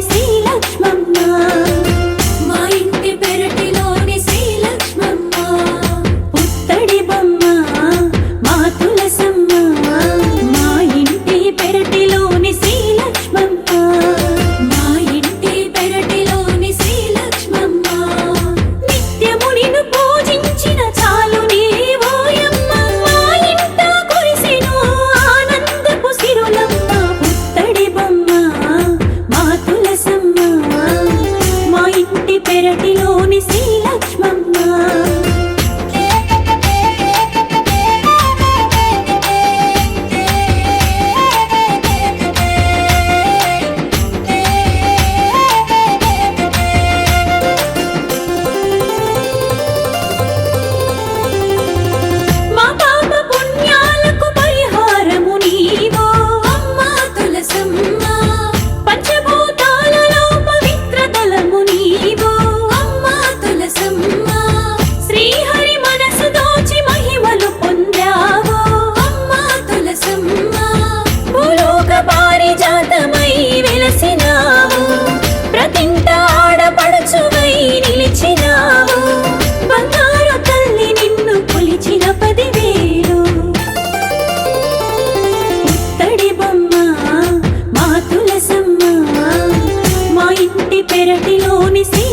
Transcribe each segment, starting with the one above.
శ్రీ లక్ష్మమ్మ. పెరటిలోని శ్రీలక్ష్మమ్మ. బొమ్మ మా తులసమ్మ మా ఇంటి పెరటిలోని సీ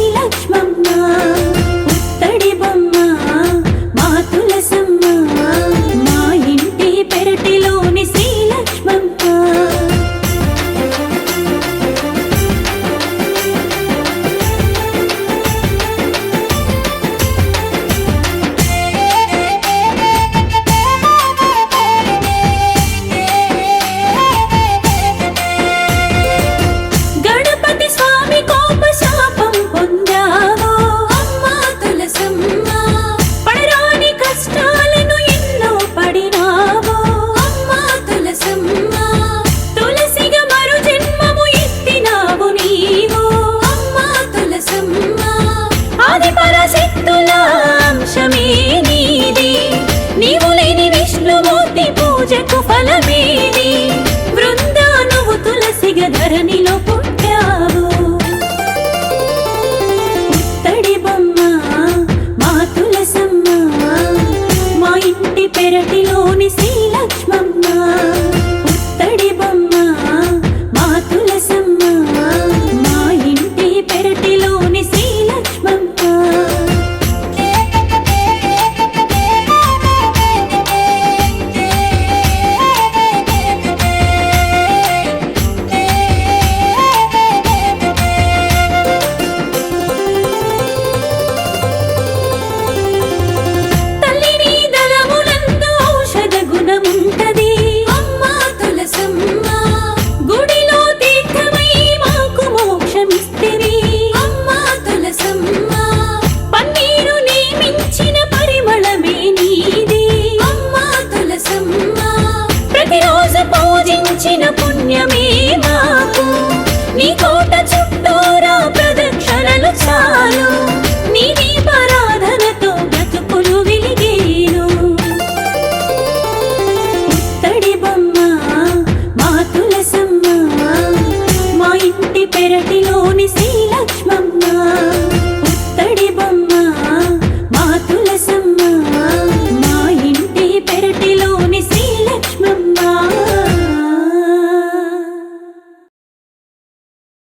ధరణిలో పుట్టావు. ఉత్తడి బొమ్మ మా తులసమ్మ మా ఇంటి పెరటిలో నీ కోట చుట్టూరా ప్రదక్షిణలు చాలు. నీ దీపారాధనతో బ్రతుకులు వెలిగేను ఉత్తడి బొమ్మ మా మా ఇంటి పెరటిలోని శ్రీలక్ష్మమ్మ.